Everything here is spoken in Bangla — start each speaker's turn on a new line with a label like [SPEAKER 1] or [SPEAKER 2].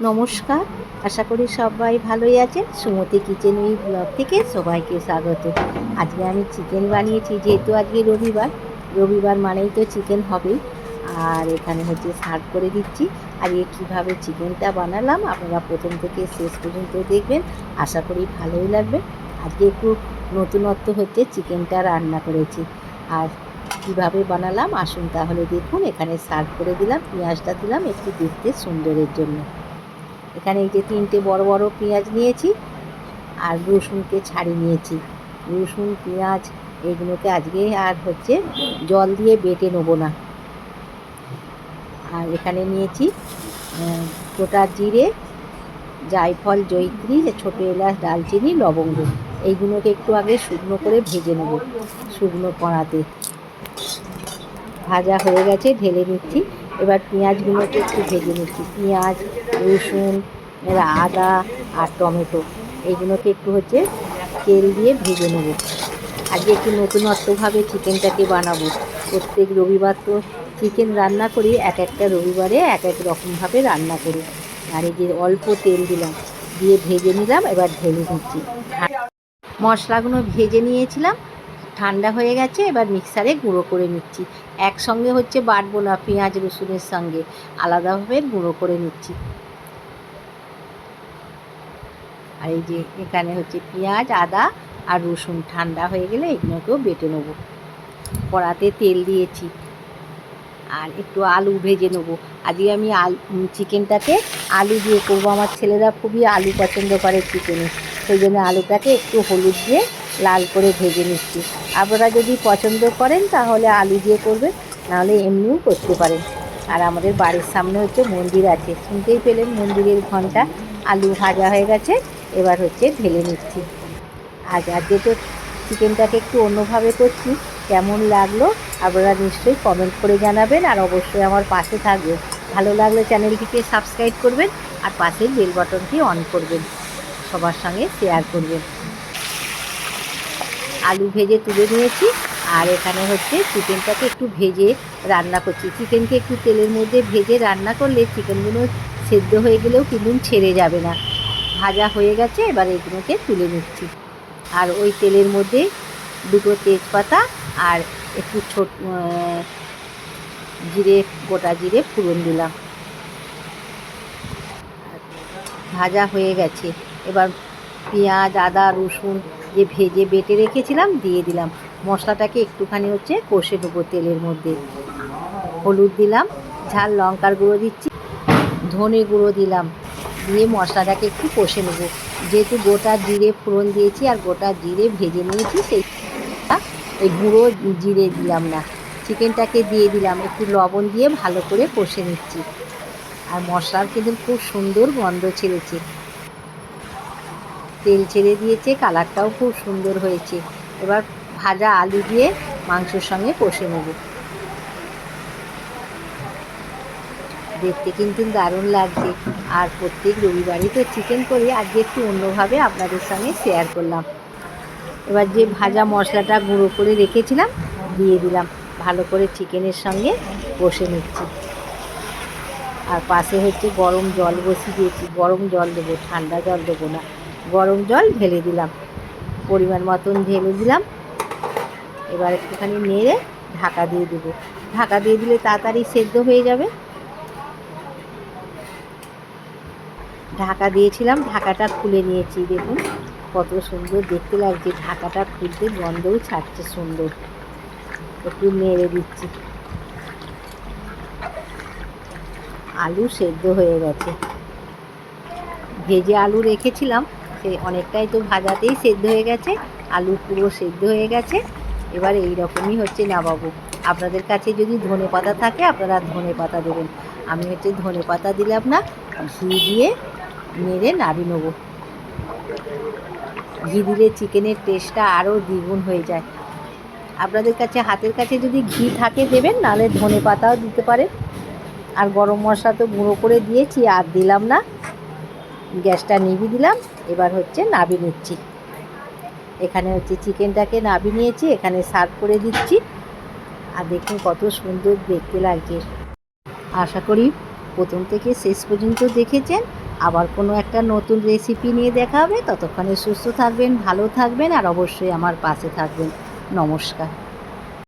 [SPEAKER 1] নমস্কার। আশা করি সবাই ভালোই আছেন। সুমতি কিচেন উই ব্লগ থেকে সবাইকে স্বাগত। আজকে আমি চিকেন বানিয়েছি, যেহেতু আজকে রবিবার। রবিবার মানেই তো চিকেন হবেই। আর এখানে হচ্ছে সার্ভ করে দিচ্ছি। আজকে কীভাবে চিকেনটা বানালাম, আপনারা প্রথম থেকে শেষ পর্যন্ত দেখবেন। আশা করি ভালোই লাগবে। আজকে একটু নতুনত্ব হচ্ছে চিকেনটা রান্না করেছি। আর কীভাবে বানালাম, আসুন তাহলে দেখুন। এখানে সার্ভ করে দিলাম, পেঁয়াজটা দিলাম, একটু দেখতে সুন্দরের জন্য। এখানে এই যে তিনটে বড় বড় পেঁয়াজ নিয়েছি আর রসুনকে ছাড়িয়ে নিয়েছি। রসুন, পেঁয়াজ এইগুলোকে আজকে আর হচ্ছে জল দিয়ে বেটে নেব না। আর এখানে নিয়েছি গোটা জিরে, জায়ফল জৈত্রী ছোটো এলাচ দালচিনি লবঙ্গ। এইগুলোকে একটু আগে শুকনো করে ভেজে নেব শুকনো কড়াতে। ভাজা হয়ে গেছে, ঢেলে নিচ্ছি। এবার পেঁয়াজগুলোকে একটু ভেজে নিচ্ছি। পেঁয়াজ, রসুন এবার আদা আর টমেটো, এইগুলোকে একটু হচ্ছে তেল দিয়ে ভেজে নেব। আজকে একটু নতুনত্বভাবে চিকেনটাকে বানাবো। প্রত্যেক রবিবার তো চিকেন রান্না করি, এক একটা রবিবারে এক এক রকমভাবে রান্না করি। আর এই যে অল্প তেল দিলাম, দিয়ে ভেজে নিলাম, এবার ঢেলে নিচ্ছি মশলাগুলো ভেজে নিয়েছিলাম, ঠান্ডা হয়ে গেছে, এবার মিক্সারে গুঁড়ো করে নিচ্ছি। একসঙ্গে হচ্ছে বাটবো না, পেঁয়াজ রসুনের সঙ্গে আলাদাভাবে গুঁড়ো করে নিচ্ছি। আর এই যে এখানে হচ্ছে পেঁয়াজ, আদা আর রসুন ঠান্ডা হয়ে গেলে এগুলোকেও বেটে নেব। কড়াতে তেল দিয়েছি আর একটু আলু ভেজে নেব। আজকে আমি আলু চিকেনটাকে আলু দিয়ে করব। আমার ছেলেরা খুবই আলু পছন্দ করে চিকেনে। সেই জন্য আলুটাকে একটু হলুদ দিয়ে লাল করে ভেজে নিচ্ছি। আপনারা যদি পছন্দ করেন তাহলে আলু দিয়ে করবেন, নাহলে এমনিও করতে পারেন। আর আমাদের বাড়ির সামনে হচ্ছে মন্দির আছে। শুনতেই পেলেন মন্দিরের ঘণ্টা? আলু ভাজা হয়ে গেছে। এবার হচ্ছে ঢেলে নিচ্ছি। আজ আজকে তো চিকেনটাকে একটু অন্যভাবে করছি, কেমন লাগল আপনারা নিশ্চয়ই কমেন্ট করে জানাবেন আর অবশ্যই আমার পাশে থাকবেন ভালো লাগলে চ্যানেলটিকে সাবস্ক্রাইব করবেন আর পাশের বেল বাটনটি অন করবেন, সবার সঙ্গে শেয়ার করবেন। আলু ভেজে তুলে নিয়েছি আর এখানে হচ্ছে চিকেনটাকে একটু ভেজে রান্না করছি। চিকেনকে একটু তেলের মধ্যে ভেজে রান্না করলে চিকেনগুলো সেদ্ধ হয়ে গেলেও কিন্তু ছেড়ে যাবে না। ভাজা হয়ে গেছে, এবার এগুলোকে তুলে নিচ্ছি। আর ওই তেলের মধ্যে দুটো তেজপাতা আর একটু ছোট জিরে, গোটা জিরে ফোড়ন দিলাম। ভাজা হয়ে গেছে। এবার পেঁয়াজ, আদা, রসুন যে ভেজে বেটে রেখেছিলাম, দিয়ে দিলাম। মশলাটাকে একটুখানি হচ্ছে কষে নেব তেলের মধ্যে। হলুদ দিলাম, ঝাল লঙ্কার গুঁড়ো দিচ্ছি, ধনে গুঁড়ো দিলাম। দিয়ে মশলাটাকে একটু কষে নেব। যেহেতু গোটা জিরে ফোড়ন দিয়েছি আর গোটা জিরে ভেজে নিয়েছি, সেই ওই গুঁড়ো জিরে দিলাম না। চিকেনটাকে দিয়ে দিলাম, একটু লবণ দিয়ে ভালো করে কষে নিচ্ছি। আর মশলার কিন্তু খুব সুন্দর গন্ধ ছেড়েছে। তেল ছেড়ে দিয়েছে, কালারটাও খুব সুন্দর হয়েছে। এবার ভাজা আলু দিয়ে মাংসর সঙ্গে কষে নেব। দেখতে কিন্তু দারুণ লাগছে। আর প্রত্যেক রবিবারই তো চিকেন করি আজকে একটু অন্যভাবে আপনাদের সঙ্গে শেয়ার করলাম। এবার যে ভাজা মশলাটা গুঁড়ো করে রেখেছিলাম, দিয়ে দিলাম। ভালো করে চিকেনের সঙ্গে বসে নিচ্ছি। আর পাশে হচ্ছে গরম জল বসিয়ে দিয়েছি। গরম জল দেবো, ঠান্ডা জল দেবো না। গরম জল ঢেলে দিলাম। পরিমাণ মতন ঢেলে দিলাম। এবার একটুখানি নেড়ে ঢাকা দিয়ে দেবো। ঢাকা দিয়ে দিলে তাড়াতাড়ি সেদ্ধ হয়ে যাবে। ঢাকা দিয়েছিলাম, ঢাকাটা খুলে নিয়েছি। দেখুন, কত সুন্দর, দেখতে লাগছে ঢাকাটা খুলতে, গন্ধও ছাড়ছে সুন্দর। একটু মেরে দিচ্ছি। আলু সেদ্ধ হয়ে গেছে। ভেজে আলু রেখেছিলাম, সে অনেকটাই তো ভাজাতেই সেদ্ধ হয়ে গেছে, আলু পুরো সেদ্ধ হয়ে গেছে। এবার এই রকমই হচ্ছে নামাবো আপনাদের কাছে যদি ধনে পাতা থাকে, আপনারা ধনে পাতা দেবেন। আমি হচ্ছে ধনে পাতা দিলাম না, ঘি দিয়ে নেড়ে নাড়িয়ে নেব। ঘি দিলে চিকেনের টেস্টটা আরও দ্বিগুণ হয়ে যায়। আপনাদের কাছে, হাতের কাছে যদি ঘি থাকে দেবেন, নাহলে ধনে পাতাও দিতে পারেন। আর গরম মশলা তো গুঁড়ো করে দিয়েছি, আর দিলাম না। গ্যাসটা নিভি দিলাম, এবার হচ্ছে নাবি নিচ্ছি। এখানে হচ্ছে চিকেনটাকে নাবি নিয়েছি, এখানে সার্ভ করে দিচ্ছি। আর দেখুন কত সুন্দর দেখতে লাগছে। আশা করি প্রথম থেকে শেষ পর্যন্ত দেখেছেন। আবার কোনো একটা নতুন রেসিপি নিয়ে দেখা হবে। ততক্ষণে সুস্থ থাকবেন, ভালো থাকবেন আর অবশ্যই আমার পাশে থাকবেন। নমস্কার।